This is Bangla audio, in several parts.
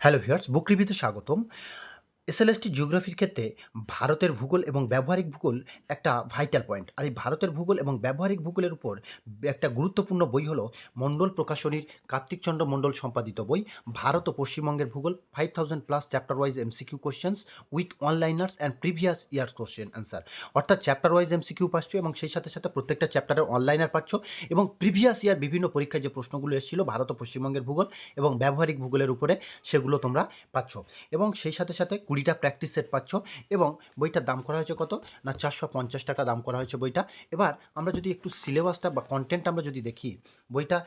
হ্যালো ভিউয়ার্স বুক রিভিউতে স্বাগতম। এসএলএসটি জিওগ্রাফির ক্ষেত্রে ভারতের ভূগোল এবং ব্যবহারিক ভূগোল একটা ভাইটাল পয়েন্ট আর এই ভারতের ভূগোল এবং ব্যবহারিক ভূগোলের উপর একটা গুরুত্বপূর্ণ বই হলো মণ্ডল প্রকাশনীর কার্তিকচন্দ্র মণ্ডল সম্পাদিত বই, ভারত ও পশ্চিমবঙ্গের ভূগোল five thousand plus chapter wise MCQ questions with one liners and previous years question answer অর্থাৎ চ্যাপ্টার ওয়াইজ এমসিকিউ পাচ্ছ এবং সেই সাথে সাথে প্রত্যেকটা চ্যাপ্টারের অনলাইনার পাচ্ছ এবং প্রিভিয়াস ইয়ার বিভিন্ন পরীক্ষায় যে প্রশ্নগুলো এসেছিল ভারত ও পশ্চিমবঙ্গের ভূগোল এবং ব্যবহারিক ভূগোলের উপরে সেগুলো তোমরা পাচ্ছ। এবং সেই সাথে সাথে কুড়িটা প্র্যাকটিস সেট পাচ্ছ এবং বইটার দাম করা হয়েছে কত? না, চারশো পঞ্চাশ টাকা দাম করা হয়েছে বইটা। এবার আমরা যদি একটু সিলেবাসটা বা কন্টেন্ট আমরা যদি দেখি, বইটা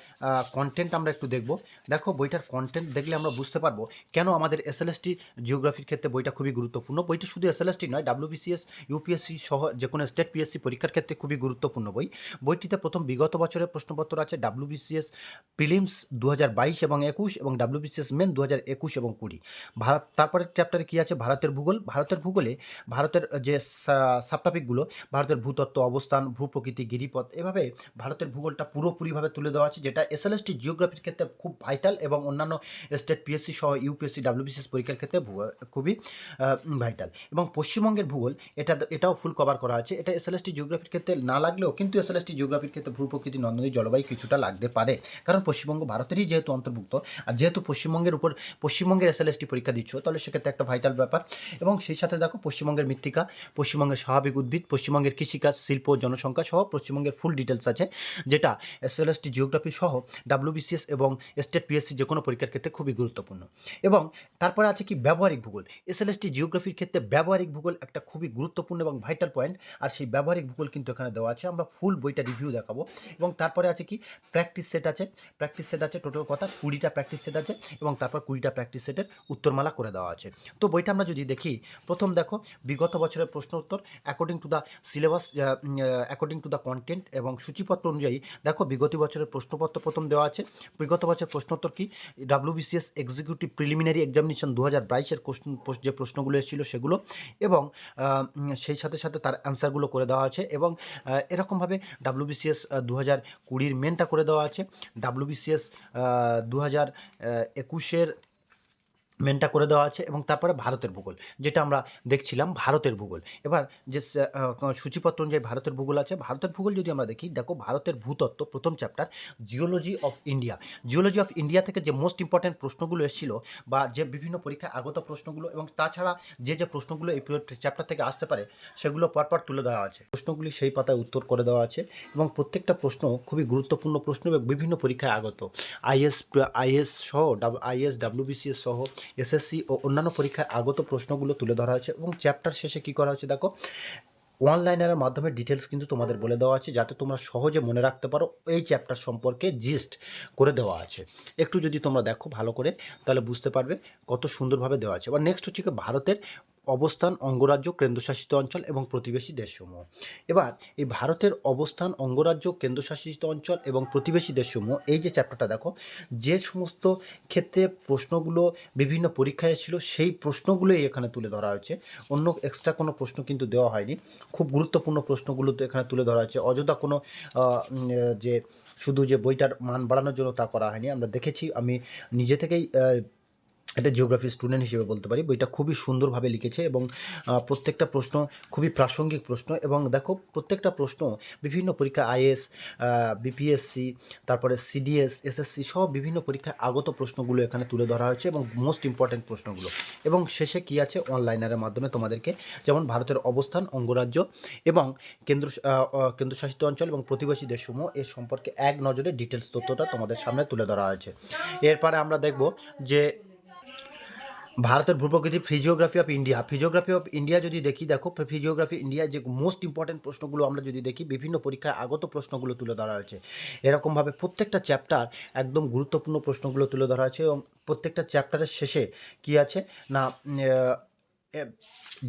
কন্টেন্ট আমরা একটু দেখব। দেখো, বইটার কন্টেন্ট দেখলে আমরা বুঝতে পারব কেন আমাদের এস এসএলএসটি জিওগ্রাফির ক্ষেত্রে বইটা খুবই গুরুত্বপূর্ণ। বইটা শুধু এস এসএলএসটি নয় ডাব্লিউবিসিএস ইউপিএসসি সহ যে কোনো স্টেট পিএসসি পরীক্ষার ক্ষেত্রে খুবই গুরুত্বপূর্ণ বই। বইটিতে প্রথম বিগত বছরের প্রশ্নপত্র আছে ডাব্লিউবিসিএস প্রিলিমস দু হাজার বাইশ এবং একুশ এবং ডাব্লিউবিসিএস মেন দু হাজার একুশ এবং কুড়ি। ভারত, তারপরের চ্যাপ্টারে কী আছে? ভারতের ভূগোল, ভারতের ভূগোলে ভারতের যে সাবটপিকগুলো ভারতের ভূতত্ত্ব, অবস্থান, ভূপ্রকৃতি, গিরিপথ, এভাবে ভারতের ভূগোলটা পুরোপুরিভাবে তুলে দেওয়া আছে, যেটা এস এসএলএসটি জিওগ্রাফির ক্ষেত্রে খুব ভাইটাল এবং অন্যান্য স্টেট পিএসসি সহ ইউপিএসসি ডাব্লিউবিসিএস পরীক্ষার ক্ষেত্রে খুবই ভাইটাল এবং পশ্চিমবঙ্গের ভূগোল, এটা, এটাও ফুল কভার করা আছে, এটা এস এসএলএসটি জিওগ্রাফির ক্ষেত্রে না লাগলেও কিন্তু এস এসএলএসটি জিওগ্রাফির ক্ষেত্রে ভূ প্রকৃতি নন্দনী জলবায়ু কিছুটা লাগতে পারে, কারণ পশ্চিমবঙ্গ ভারতেরই যেহেতু অন্তর্ভুক্ত, আর যেহেতু পশ্চিমবঙ্গের উপর, পশ্চিমবঙ্গের এস এসএলএসটি পরীক্ষা দিচ্ছ, তাহলে সেক্ষেত্রে একটা ভাইটাল ব্যাপার। এবং সেই সাথে দেখো পশ্চিমবঙ্গের মৃত্তিকা, পশ্চিমবঙ্গের স্বাভাবিক উদ্ভিদ, পশ্চিমবঙ্গের কৃষিকাজ, শিল্প, জনসংখ্যা সহ পশ্চিমবঙ্গের ফুল ডিটেলস আছে, যেটা এসএলএসটি জিওগ্রাফি সহ ডাব্লিউবিসিএস এবং স্টেট পিএসসি যে কোনো পরীক্ষার ক্ষেত্রে খুবই গুরুত্বপূর্ণ। এবং তারপরে আছে কি ব্যবহারিক ভূগোল। এসএলএসটি জিওগ্রাফির ক্ষেত্রে ব্যবহারিক ভূগোল একটা খুবই গুরুত্বপূর্ণ এবং ভাইটাল পয়েন্ট আর সেই ব্যবহারিক ভূগোল কিন্তু এখানে দেওয়া আছে। আমরা ফুল বইটা রিভিউ দেখাবো। এবং তারপরে আছে কি প্র্যাকটিস সেট আছে। প্র্যাকটিস সেট আছে টোটাল কথা, কুড়িটা প্র্যাকটিস সেট আছে এবং তারপর কুড়িটা প্র্যাকটিস সেটের উত্তরমালা করে দেওয়া আছে। তো বইটা আমরা যদি দেখি, প্রথম দেখো, বিগত বছরের প্রশ্ন উত্তর according to the syllabus according to the content এবং সূচিপত্র অনুযায়ী, দেখো বিগত বছরের প্রশ্নপত্র প্রথম দেওয়া আছে। বিগত বছরের প্রশ্নোত্তর কি? ডাব্লিউবিসিএস এক্সিকিউটিভ প্রিলিমিনারি এক্সামিনেশন দু হাজার বাইশের যে প্রশ্নগুলো এসেছিল সেগুলো এবং সেই সাথে সাথে তার অ্যান্সারগুলো করে দেওয়া আছে এবং এরকমভাবে ডাব্লিউবিসিএস দু হাজার কুড়ির মেনটা করে দেওয়া আছে। ডাব্লিউবিসিএস দু হাজার একুশের মেনটা করে দেওয়া আছে এবং তারপরে ভারতের ভূগোল, যেটা আমরা দেখছিলাম ভারতের ভূগোল। এবার যে সূচিপত্র অনুযায়ী ভারতের ভূগোল আছে, ভারতের ভূগোল যদি আমরা দেখি, দেখো ভারতের ভূতত্ত্ব, প্রথম chapter geology of India geology of India থেকে যে মোস্ট ইম্পর্ট্যান্ট প্রশ্নগুলো এসেছিল বা যে বিভিন্ন পরীক্ষায় আগত প্রশ্নগুলো এবং তাছাড়া যে যে প্রশ্নগুলো এই চ্যাপ্টার থেকে আসতে পারে, সেগুলো পরপর তুলে দেওয়া আছে। প্রশ্নগুলি সেই পাতায় উত্তর করে দেওয়া আছে এবং প্রত্যেকটা প্রশ্ন খুবই গুরুত্বপূর্ণ প্রশ্ন এবং বিভিন্ন পরীক্ষায় আগত। আইএস আইএস সহ আইএস ডাব্লিউবিসিএস সহ এসএসসি ও অন্যান্য পরীক্ষায় আগত প্রশ্নগুলো তুলে ধরা হয়েছে এবং চ্যাপ্টার শেষে কী করা হয়েছে দেখো? অনলাইনের মাধ্যমে ডিটেলস কিন্তু তোমাদের বলে দেওয়া আছে যাতে তোমরা সহজে মনে রাখতে পারো এই চ্যাপ্টার সম্পর্কে জিস্ট করে দেওয়া আছে। একটু যদি তোমরা দেখো ভালো করে তাহলে বুঝতে পারবে কত সুন্দরভাবে দেওয়া আছে। এবার নেক্সট হচ্ছে ভারতের অবস্থান অঙ্গরাজ্য কেন্দ্রশাসিত অঞ্চল এবং প্রতিবেশী দেশসমূহ। এবার, এই ভারতের অবস্থান অঙ্গরাজ্য কেন্দ্রশাসিত অঞ্চল এবং প্রতিবেশী দেশসমূহ, এই যে চ্যাপ্টারটা দেখো, যে সমস্ত ক্ষেত্রে প্রশ্নগুলো বিভিন্ন পরীক্ষায় এসেছিল, সেই প্রশ্নগুলোই এখানে তুলে ধরা হয়েছে। অন্য এক্সট্রা কোনো প্রশ্ন কিন্তু দেওয়া হয়নি। খুব গুরুত্বপূর্ণ প্রশ্নগুলো তো এখানে তুলে ধরা হয়েছে। অযথা কোনো যে শুধু যে বইটার মান বাড়ানোর জন্য তা করা হয়নি। আমরা দেখেছি, আমি নিজে থেকেই একটা জিওগ্রাফি স্টুডেন্ট হিসেবে বলতে পারি। বইটা খুবই সুন্দরভাবে লিখেছে এবং প্রত্যেকটা প্রশ্ন খুবই প্রাসঙ্গিক প্রশ্ন এবং দেখো প্রত্যেকটা প্রশ্ন বিভিন্ন পরীক্ষা আইএস বিপিএসসি তারপরে সিডিএস এসএসসি সব বিভিন্ন পরীক্ষায় আগত প্রশ্নগুলো এখানে তুলে ধরা হয়েছে এবং মোস্ট ইম্পর্ট্যান্ট প্রশ্নগুলো। এবং শেষে কী আছে? অনলাইনারের মাধ্যমে তোমাদেরকে যেমন ভারতের অবস্থান, অঙ্গরাজ্য এবং কেন্দ্র কেন্দ্রশাসিত অঞ্চল এবং প্রতিবেশী দেশসমূহ এ সম্পর্কে এক নজরে ডিটেলস তথ্যটা তোমাদের সামনে তুলে ধরা হয়েছে। এরপরে আমরা দেখব যে ভারতের ভূপ্রকৃতি physiography of India physiography of India যদি দেখি, দেখো ফিজিওগ্রাফি ইন্ডিয়া যে মোস্ট ইম্পর্টেন্ট প্রশ্নগুলো আমরা যদি দেখি, বিভিন্ন পরীক্ষায় আগত প্রশ্নগুলো তুলে ধরা হয়েছে। এরকমভাবে প্রত্যেকটা চ্যাপ্টার একদম গুরুত্বপূর্ণ প্রশ্নগুলো তুলে ধরা হয়েছে এবং প্রত্যেকটা চ্যাপ্টারের শেষে কি আছে? না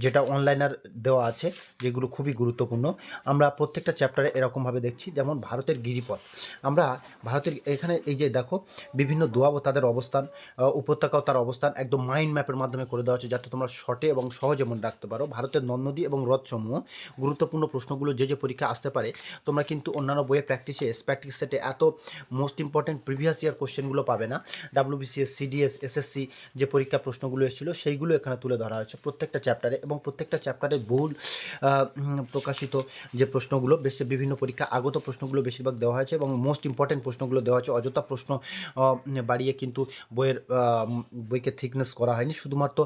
যেটা অনলাইনার দেওয়া আছে, যেগুলো খুবই গুরুত্বপূর্ণ। আমরা প্রত্যেকটা চ্যাপ্টারে এরকমভাবে দেখছি, যেমন ভারতের গিরিপথ। আমরা ভারতের, এখানে এই যে দেখো, বিভিন্ন দোয়াব তাদের অবস্থান উপত্যকাও তার অবস্থান, একদম মাইন্ড ম্যাপের মাধ্যমে করে দেওয়া হচ্ছে যাতে তোমরা শর্টে এবং সহজে মনে রাখতে পারো। ভারতের নদ এবং হ্রদসমূহ, গুরুত্বপূর্ণ প্রশ্নগুলো যে যে পরীক্ষা আসতে পারে, তোমরা কিন্তু অন্যান্য বইয়ে প্র্যাকটিসে প্র্যাকটিস সেটে এত মোস্ট ইম্পর্ট্যান্ট প্রিভিয়াস ইয়ার কোশ্চেনগুলো পাবে না। ডাব্লিউবিসিএস সিডিএস এসএসসি যে পরীক্ষা প্রশ্নগুলো এসেছিল, সেইগুলো এখানে তুলে ধরা হয়েছে। প্রত্যেকটা চ্যাপ্টারে এবং প্রত্যেকটা চ্যাপ্টারে বহুল প্রকাশিত যে প্রশ্নগুলো, বেশ বিভিন্ন পরীক্ষা আগত প্রশ্নগুলো বেশিরভাগ দেওয়া হয়েছে এবং মোস্ট ইম্পর্টেন্ট প্রশ্নগুলো দেওয়া হয়েছে। অযথা প্রশ্ন বাড়িয়ে কিন্তু বইয়ের বইকে থিকনেস করা হয়নি। শুধুমাত্র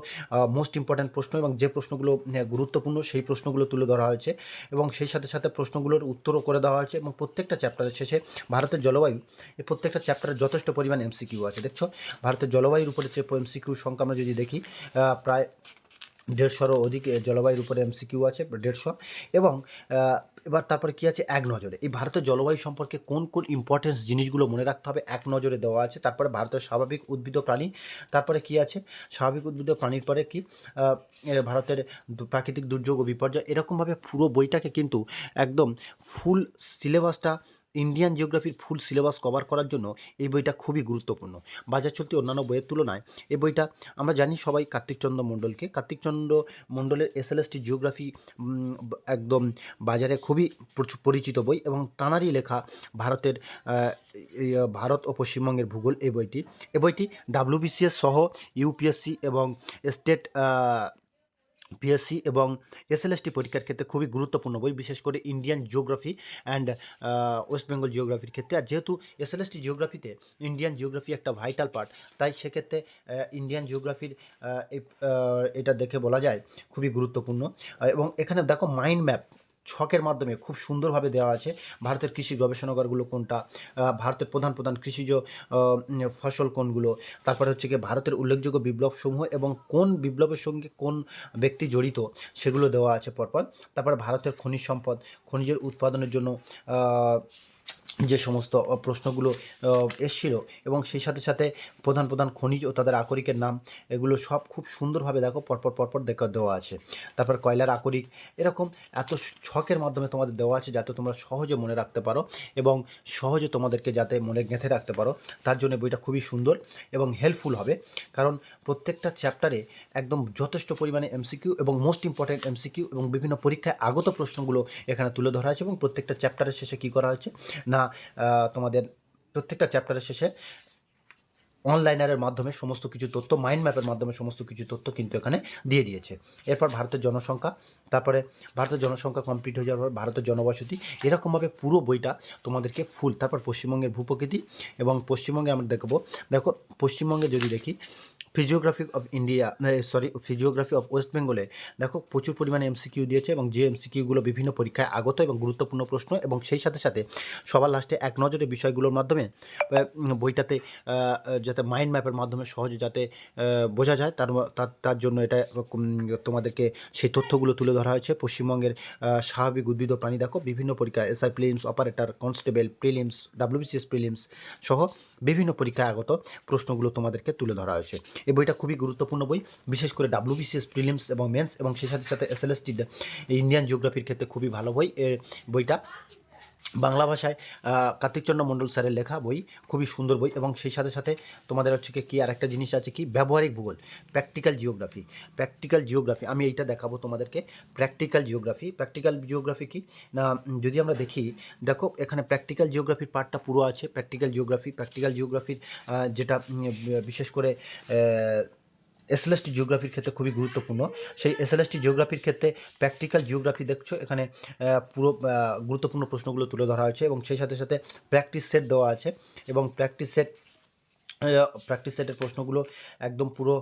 মোস্ট ইম্পর্টেন্ট প্রশ্ন এবং যে প্রশ্নগুলো গুরুত্বপূর্ণ সেই প্রশ্নগুলো তুলে ধরা হয়েছে এবং সেই সাথে সাথে প্রশ্নগুলোর উত্তরও করে দেওয়া হয়েছে এবং প্রত্যেকটা চ্যাপ্টারের শেষে ভারতের জলবায়ু, এই প্রত্যেকটা চ্যাপ্টারে যথেষ্ট পরিমাণ এমসিকিউ আছে। দেখছ? ভারতের জলবায়ুর উপরে যে এমসিকিউ সংখ্যা আমরা যদি দেখি প্রায় দেড়শোরও অধিক জলবায়ুর উপরে এমসিকিউ আছে, দেড়শো। এবং এবার তারপরে কী আছে? এক নজরে। এই ভারতের জলবায়ু সম্পর্কে কোন কোন ইম্পর্টেন্স জিনিসগুলো মনে রাখতে হবে? এক নজরে দেওয়া আছে। তারপরে ভারতের স্বাভাবিক উদ্ভিদ প্রাণী। তারপরে কি আছে? স্বাভাবিক উদ্ভিদ প্রাণীর পরে কি? ভারতের প্রাকৃতিক দুর্যোগ ও বিপর্যয়। এরকমভাবে পুরো বইটাকে কিন্তু একদম ফুল সিলেবাসটা ইন্ডিয়ান জিওগ্রাফির ফুল সিলেবাস কভার করার জন্য এই বইটা খুবই গুরুত্বপূর্ণ। বাজার চলতি অন্যান্য বইয়ের তুলনায় এই বইটা আমরা জানি সবাই কার্তিকচন্দ্র মণ্ডলকে। কার্তিকচন্দ্র মণ্ডলের এস এসএলএসটি জিওগ্রাফি একদম বাজারে খুবই পরিচিত বই এবং তাঁরই লেখা ভারতের ভারত ও পশ্চিমবঙ্গের ভূগোল এই বইটি। এই বইটি ডাব্লিউবিসিএস সহ ইউপিএসসি এবং স্টেট পিএসসি এবং এসএলএসটি পরীক্ষার ক্ষেত্রে খুবই গুরুত্বপূর্ণ বই, বিশেষ করে Indian geography and West Bengal জিওগ্রাফির ক্ষেত্রে। আর যেহেতু এসএলএসটি জিওগ্রাফিতে ইন্ডিয়ান জিওগ্রাফি একটা ভাইটাল পার্ট, তাই সেক্ষেত্রে ইন্ডিয়ান জিওগ্রাফির এটা দেখে বলা যায় খুবই গুরুত্বপূর্ণ। এবং এখানে দেখো মাইন্ড ম্যাপ ছকের মাধ্যমে খুব সুন্দরভাবে দেওয়া আছে। ভারতের কৃষি গবেষণাগারগুলো কোনটা? ভারতের প্রধান প্রধান কৃষিজ ফসল কোনগুলো? তারপরে হচ্ছে কি ভারতের উল্লেখযোগ্য বিপ্লবসমূহ এবং কোন বিপ্লবের সঙ্গে কোন ব্যক্তি জড়িত সেগুলো দেওয়া আছে পরপর। তারপরে ভারতের খনিজ সম্পদ, খনিজের উৎপাদনের জন্য যে সমস্ত প্রশ্নগুলো এসছিল এবং সেই সাথে সাথে প্রধান প্রধান খনিজ ও তাদের আকরিকের নাম, এগুলো সব খুব সুন্দরভাবে দেখো, পরপর পরপর দেখা দেওয়া আছে। তারপর কয়লার আকরিক, এরকম এত ছকের মাধ্যমে তোমাদের দেওয়া আছে যাতে তোমরা সহজে মনে রাখতে পারো এবং সহজে তোমাদেরকে যাতে মনে গেঁথে রাখতে পারো। তার জন্য বইটা খুবই সুন্দর এবং হেল্পফুল হবে। কারণ প্রত্যেকটা চ্যাপ্টারে একদম যথেষ্ট পরিমাণে এমসিকিউ এবং মোস্ট ইম্পর্ট্যান্ট এমসিকিউ এবং বিভিন্ন পরীক্ষায় আগত প্রশ্নগুলো এখানে তুলে ধরা আছে এবং প্রত্যেকটা চ্যাপ্টারের শেষে কী করা হয়েছে? না তোমাদের প্রত্যেকটা চ্যাপ্টারের শেষে অনলাইনারের মাধ্যমে সমস্ত কিছু তথ্য মাইন্ড ম্যাপের মাধ্যমে সমস্ত কিছু তথ্য কিন্তু এখানে দিয়ে দিয়েছে। এরপর ভারতের জনসংখ্যা, তারপরে ভারতের জনসংখ্যা কমপ্লিট হয়ে যাওয়ার পর ভারতের জনবসতি, এরকমভাবে পুরো বইটা তোমাদেরকে ফুল তারপর পশ্চিমবঙ্গের ভূপ্রকৃতি এবং পশ্চিমবঙ্গে আমরা দেখব, দেখো, পশ্চিমবঙ্গে যদি দেখি physiography of India sorry physiography of West বেঙ্গলে দেখো প্রচুর পরিমাণে এমসিকিউ দিয়েছে এবং যে এমসিকিউগুলো বিভিন্ন পরীক্ষায় আগত এবং গুরুত্বপূর্ণ প্রশ্ন এবং সেই সাথে সাথে সবার লাস্টে এক নজরে বিষয়গুলোর মাধ্যমে বইটাতে যাতে মাইন্ড ম্যাপের মাধ্যমে সহজে যাতে বোঝা যায় তার তার জন্য এটা তোমাদেরকে সেই তথ্যগুলো তুলে ধরা হয়েছে। পশ্চিমবঙ্গের স্বাভাবিক উদ্ভিদ প্রাণী দেখো বিভিন্ন পরীক্ষা SI prelims operator constable prelims WBCS prelims সহ বিভিন্ন পরীক্ষায় আগত প্রশ্নগুলো তোমাদেরকে তুলে ধরা হয়েছে। এই বইটা খুবই গুরুত্বপূর্ণ বই, বিশেষ করে ডাব্লিউবিসিএস প্রিলিমস এবং মেন্স এবং সেই সাথে সাথে এসএলএসটি ইন্ডিয়ান জিওগ্রাফির ক্ষেত্রে খুবই ভালো বই এর বইটা। বাংলা ভাষায় কার্তিকচন্দ্র মণ্ডল স্যারের লেখা বই, খুবই সুন্দর বই এবং সেই সাথে সাথে তোমাদের হচ্ছে কি কি আরেকটা জিনিস আছে কি, ব্যবহারিক ভূগোল প্র্যাকটিক্যাল জিওগ্রাফি প্র্যাকটিক্যাল জিওগ্রাফি আমি এইটা দেখাবো তোমাদেরকে প্র্যাকটিক্যাল জিওগ্রাফি প্র্যাকটিক্যাল জিওগ্রাফি কি? না যদি আমরা দেখি, দেখো, এখানে প্র্যাকটিক্যাল জিওগ্রাফির পার্টটা পুরো আছে প্র্যাকটিক্যাল জিওগ্রাফি প্র্যাকটিক্যাল জিওগ্রাফির যেটা বিশেষ করে এসএলএসটি জিওগ্রাফির ক্ষেত্রে খুবই গুরুত্বপূর্ণ। সেই এসএলএসটি জিওগ্রাফির ক্ষেত্রে প্র্যাকটিক্যাল জিওগ্রাফি দেখছ, এখানে পুরো গুরুত্বপূর্ণ প্রশ্নগুলো তুলে ধরা হয়েছে এবং সেই সাথে সাথে প্র্যাকটিস সেট দেওয়া আছে এবং প্র্যাকটিস সেট প্র্যাকটিস সেটের প্রশ্নগুলো একদম পুরো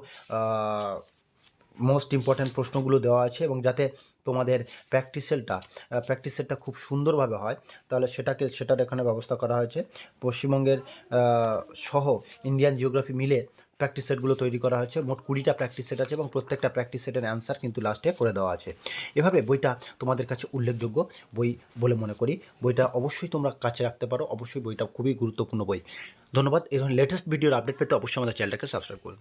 মোস্ট ইম্পর্ট্যান্ট প্রশ্নগুলো দেওয়া আছে এবং যাতে তোমাদের প্র্যাকটিস সেলটা প্র্যাকটিস সেটটা খুব সুন্দরভাবে হয়, তাহলে সেটাকে, সেটার এখানে ব্যবস্থা করা হয়েছে। পশ্চিমবঙ্গের সহ ইন্ডিয়ান জিওগ্রাফি মিলে প্র্যাকটিস সেটগুলো তৈরি করা হয়েছে। মোট কুড়িটা প্র্যাকটিস সেট আছে এবং প্রত্যেকটা প্র্যাকটিস সেটের অ্যান্সার কিন্তু লাস্টে করে দেওয়া আছে। এভাবে বইটা তোমাদের কাছে উল্লেখযোগ্য বই বলে মনে করি। বইটা অবশ্যই তোমরা কাছে রাখতে পারো। অবশ্যই বইটা খুবই গুরুত্বপূর্ণ বই। ধন্যবাদ। এই ধরনের লেটেস্ট ভিডিওর আপডেট পেতে অবশ্যই আমাদের চ্যানেলটাকে সাবস্ক্রাইব করুন।